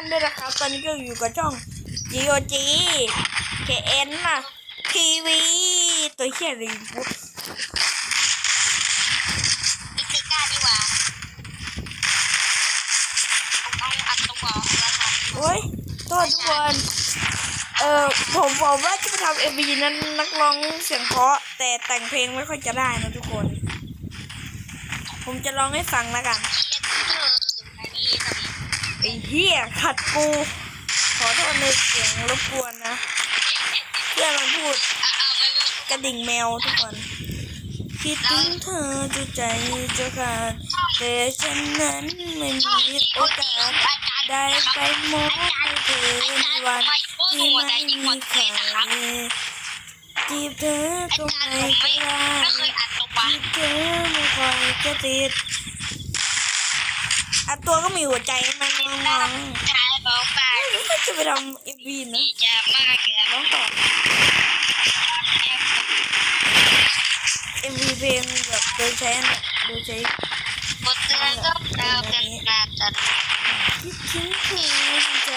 านด้วยนะครับ ตอนนี้ก็อยู่กับช่อง GOG KN น่ะทีวีตัวเชี่ยรีบุตอิติก้าดีกว่าเอาอัดตรงหัวแล้วค่ะโอ้ยโทษทุกคน เออผมบอกว่าจะไปทำเอ็มวีนั้นนักร้องเสียงเพราะ แต่แต่งเพลงไม่ค่อยจะได้นะทุกคน ผมจะร้องให้ฟังแล้วกัน ไอ้เหี้ยขัดกู ขอโทษในเสียงรบกวนนะ เพื่อนมันพูดกระดิ่งแมวทุกคนคิดถึงเธอจะใจจะขาดแต่ฉันนั้นไม่มีโอกาสได้ไปมองเธอในวันที่ไม่มีใครจีบเธอตรงไหนก็ได้ไม่เคยอัดตรงวัจีบเธอไม่ค่อยจะติดอะตัวก็มีหัวใจ นมองชายบอกไปไม่ค่อยจะไปทำเอ็มวีนะจะมากเกินร้องต่อเอ็มวีเพลงแบบโดยใช้นะโดยใช้บทเตือนก็ดาวกันนาจันคิดถึงเธอใจ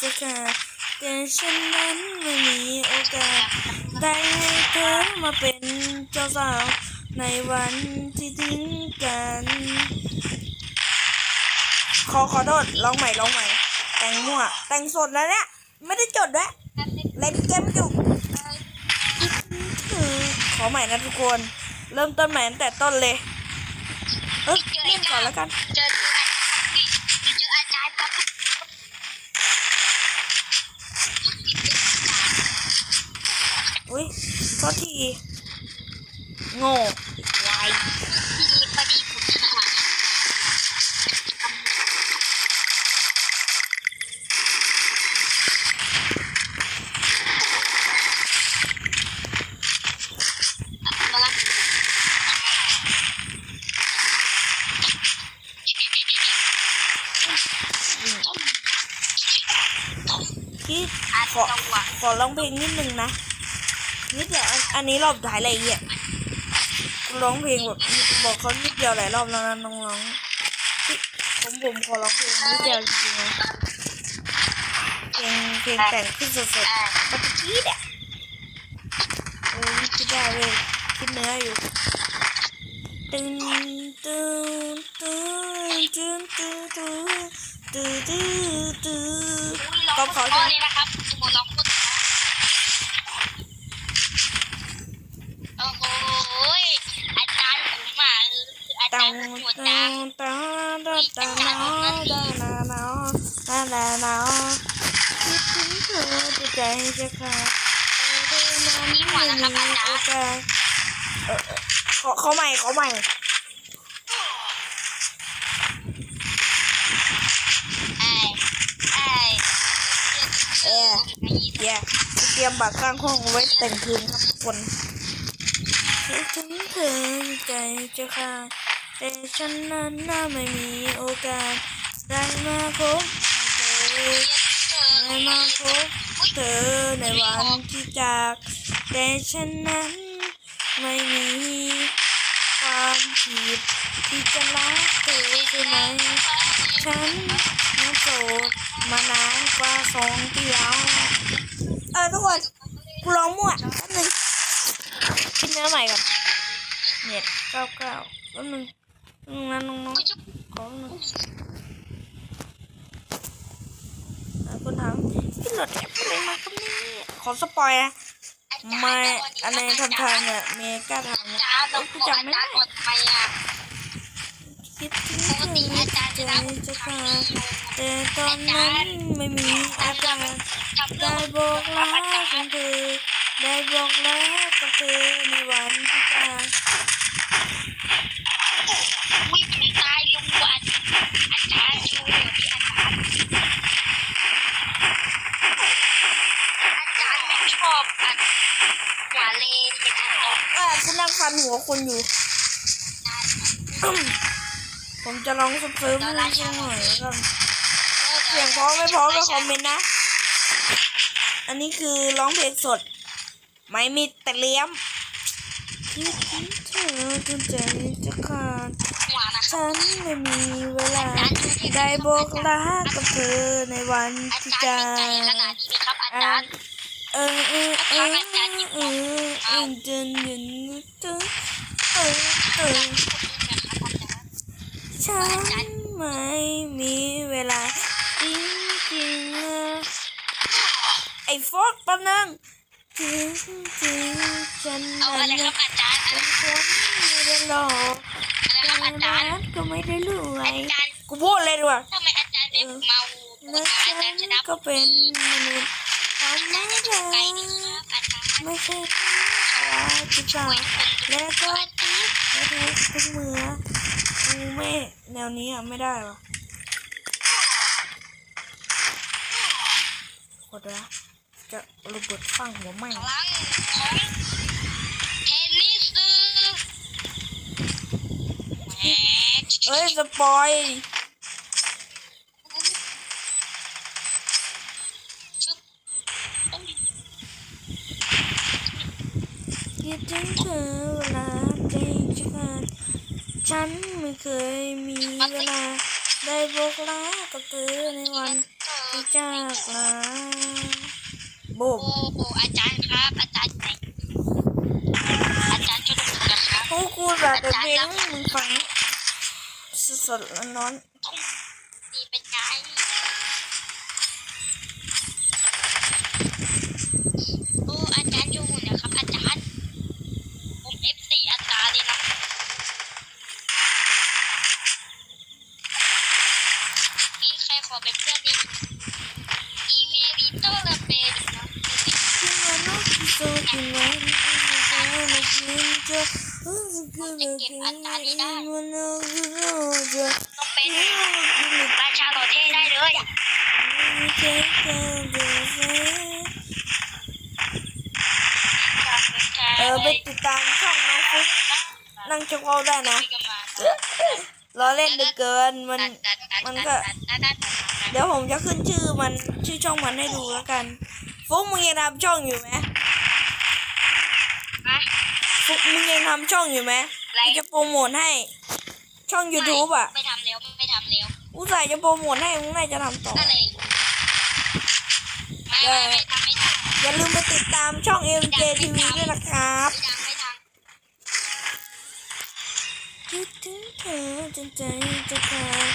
จะขาดแต่ฉันนั้นไม่มีโอกาสได้ให้เธอมาเป็นเจ้าสาวในวันที่ทิ้งกัน ขอขอโทษร้องใหม่ร้องใหม่ แต่งมั่ว แต่งสดแล้วเนี่ยไม่ได้จดด้วยเล่นเกมอยู่ขอใหม่นะทุกคน เริ่มต้นใหม่ตั้งแต่ต้นเลยเออเล่นก่อนแล้วกันเจอเจออาจารย์ครับอุ้ยโทษทีโง่วาย ทีพอดีผมค่ะ มาละ พี่อัดขอจังหวะขอร้องเพลงนิดนึงนะนิดเดียวอันอันนี้รอบถ่ายอะไรเงี้ยร้องเพลงแบบบอกเขานิดเดียวหลายรอบแล้วนะน้องๆพี่ผมผมขอร้องเพลงนิดเดียวจริงๆนะเพลงเพลงแต่งขึ้นสดๆปฏิกี้เนี่ยเออคิดได้เลยคิดเนื้ออยู่ตึงตึงตึงตึงตึงตึงตึงตึง ขอข้อนี้นะครับโอ้โหอาจารย์ผมมาอาจารย์ปวดจังอาตารย์นานานานานานาคิดถึงเธอจะใจจะขาดนี่หัวนะครับอาจารย์ขาขอใหม่ขาใหม่ เออแย่เตรียมบัตรสร้างห้องไว้แต่งคืนครับคนคิดถึงเธอใจจะขาดแต่ฉันนั้นน่าไม่มีโอกาสได้มาพบเธอได้มาพบเธอในวันที่จาก แต่ฉันนั้นไม่มี ความผิดที่จะรักเธอใช่ไหมฉันยังโสดมานานกว่าสองปีแล้วเออทุกคนกูร้องมั่วแป๊บนึงคิดเนื้อใหม่ก่อนเน็ตเก้าเก้าแป๊บนึงนึงนะน้องๆขอแป๊บนึงอะคุณถามพี่หลดแอปอะไรมาครับนี่ขอสปอยนะไม่อันในทำทางเนี่ยเมก้าทำเนี่ เราขอจารย์ก่อนทำไมอะคิดถึงปกอาจารย์จะนั่จะฟัแต่ตอนนั้นไม่มีอาจารย์ได้บอกแลาของเธอได้บอกแล้วกันเธอในวันที่จากวิ่งตายลุงวันอาจารย์ช่วยดิ คุณนั่งฟันหัวคนอยู่อืมผมจะลองสเฟิร์มให้ดูหน่อยแล้วกันเสียงเพราะไม่เพราะก็คอมเมนต์นะ อันนี้คือร้องเพลงสด ไม่มีแต่เลี้ยมคิดถึงเธอจนใจจะขาดหัวไหนนะครับฉันไม่มีเวลา ได้บอกลากับเธอในวันอาที่จารจะย์เป็นใจขนาดนี้ไหมครับอาจารย์เออ เออเออเออเออเออจนยืนจนเออเออฉันไม่มีเวลาจริงๆอะไอ้ฟอกแป๊บนึงจริงจริงๆฉันเอาอะไรครับอาจารย์เป็นคนไม่ได้หลอกอะไรครับอาจารย์แต่ก็ไม่ได้รวยอาจารย์กูพูดเลยดีกว่าทำไมอาจารย์เป็นเมาปกและติฉัอาจารย์ชนนะก็เป็นมนุษย์ ธรรมอาจารย์จะไกลยไม่ใช่ผู้ชายที่ช่ตาวยคนและก็อาจารย์และทุกทุกมือกูไม่แนวนี้อะไม่ได้หรอกดนะจะระเบิดฟังหัวแม่เทนนิสแหมเอ้ยสปอย ชุบต้อง คิด ถึงเธอเวลาเพลงจะขาดฉันไม่เคยมีเวลา ได้บอกลากับเธอในวันที่จากลาโบโอ้กโหอาจารย์ครับ อาจารย์ไหนอาจารย์ช่วยดูนะครับ โอ้กูแบบแต่เพลงให้มึงฟังสดๆแล้วนอนนี่ มเอาได้นะล้อเล่นเหลือเกินมันมันก็เดี๋ยวผมจะขึ้นชื่อมันชื่อช่องมันให้ดูแล้วกันฟุ๊กมึงยังทำช่องอยู่ไหม ฮะฟุ๊กมึงยังทำช่องอยู่ไหมอะไรกูจะโปรโมทให้ ช่อง YouTube อะ ไม่ทำเร็วไม่ทำเร็วอุตส่าห์จะโปรโมทให้มึงน่าจะทำต่อก็เลยไม่ไม่ไม่ทำไม่ทำอย่าลืมไปติดตามช่อง MJ TV ด้วยนะครับไม่ทำไม่ทคิดถึงเธอจนใจจะขาด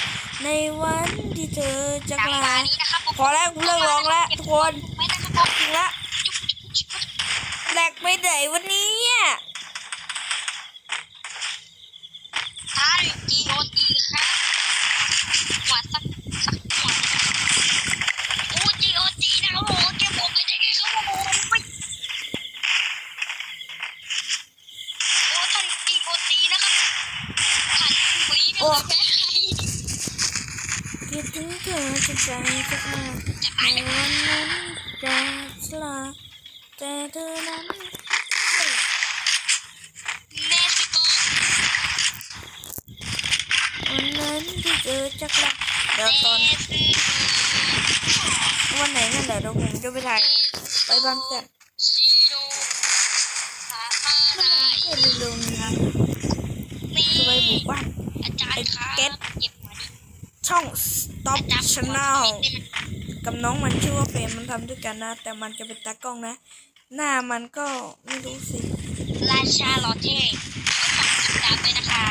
ในวันที่เธอจะำดังลามานี้นะครับพอแล้วกูเลิกร้องแล้วทุกคนไม่นะครับจริงละ แหลกไปไหนวันนี้อะท้าจีโอจีครับหัวสักสักหัวโอ้จีโอจีนะโอ้โหเก็บผมไปจะกี่ครับโอ้โหโอ้ท่านจีโอจีนะครับท่านคุยไม่รู้เป็นใครคิดถึงเธอจนใจจะขาดในวันนั้นจะสลาแต่เธอนั้น เม็กซิโก วันนั้นที่เธอจะกลั บเดี๋ยวตอนวันไหนนั่นแหละเดี๋ยวผมจะไปถ่ายไปบ้านเพื่อนชิโร่สาธารณะเพื่อนเร็วๆนี้นี่จะไปบุกบ้านไอาจารย์ครับเก็ตช่อง Stop Channel กับน้องมันชื่อว่าเฟรมมันทำด้วยกันนะ แต่มันจะเป็นตากล้องนะ หน้ามันก็ไม่รู้สิ ราชาลอเท่ก็ฝากติดตามด้วยนะคะ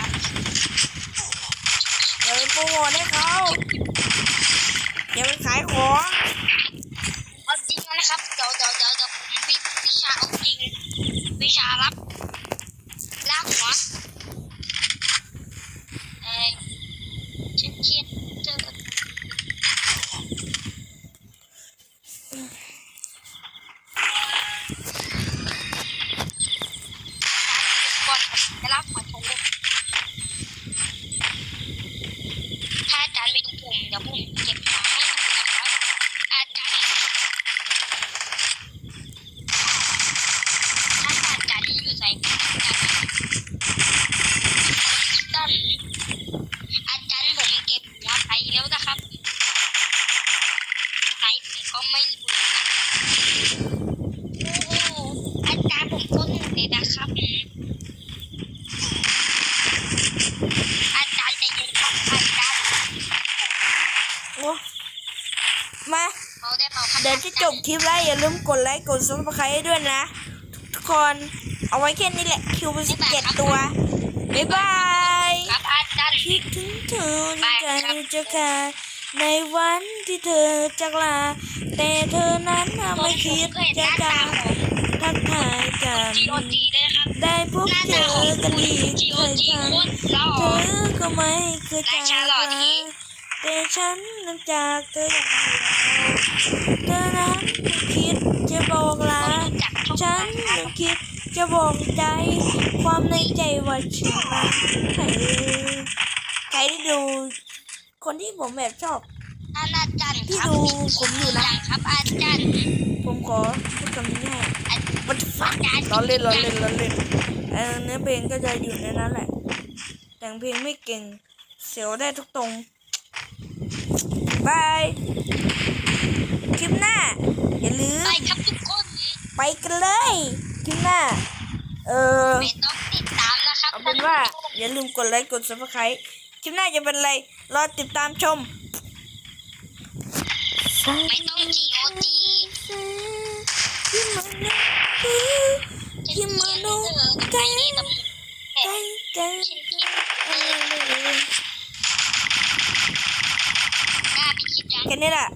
โหวตให้เขาอย่าไปขายของ เอาจริงนะครับเดี๋ยวเดี๋ยวเดี๋ยวเดี๋ยวผมวิวิชาเอาจริง วิชารับลากหัวเอ้ยเช่นเช่นเจอก่อนจะรับหัวทงถ้าอาจารย์ไม่ดูผมเดี๋ยวผมเก็บหัวให้ดูนะครับอาจารย์ ถ้าอาจารย์อยู่ใส่อาจารย์ต้นอาจารย์ผมเก็บหัวไปแล้วนะครับไหนก็ไม่รู้นะโอ้โหอาจารย์ผมโคตรหนึ่งเลยนะครับ อาจารย์ใจ เขาได้เมาครับ เดี๋ยวจะจบ คลิปแล้วอย่าลืมกดไลค์กดซับสไครต์ด้วยนะ ทุกคนเอาไว้แค่นี้แหละคิวเป็นสิบเจ็ดตัว บ๊ายบายครับอาจารย์คิดถึงเธอในใจจะขาดในวันที่เธอจากลา แต่เธอนั้นน่ะไม่คิดจะกลับทักทายกันจีโอจีด้วยนะครับได้พบหน้าเจตาอของกันคุณอีกจีโอเคยจีกันโคตรหล่อเธอก็ไม่เคยจากและชาลอตลานี้ แต่ฉันนั้นจากเธออย่างเดียวเธอนั้นคิดจะบอกลาผมรู้จักทุกฉันยังคิดจะบอกใจ ความในใจว่าฉันรักใครใครที่ดู คนที่ผมแบบชอบอาจารย์ที่ครับดูผมอยู่นะอย่างครับอาจารย์ผมขอพูดคำนี้ให้อาจมันฟังารย์ล้อเล่นล้อเล่นล้อเล่นเออเนื้อเพลงก็จะอยู่ในนั้นแหละ แต่งเพลงไม่เก่ง เสียวได้ทุกตรง บาย คลิปหน้า อย่าลืม ไปครับทุกคนไปกันเลย คลิปหน้า เออไม่ต้องติดตามนะครับเอาเป็นว่า อย่าลืมกดไลค์กด subscribe คลิปหน้าจะเป็นอะไร รอติดตามชม ไม่ต้องจีโอจีที่มันนะจะที่เขียนมันเอรู้อใจใจนี่ต้องใจใจ หน้าไปคิดยัง แค่นี้แหละ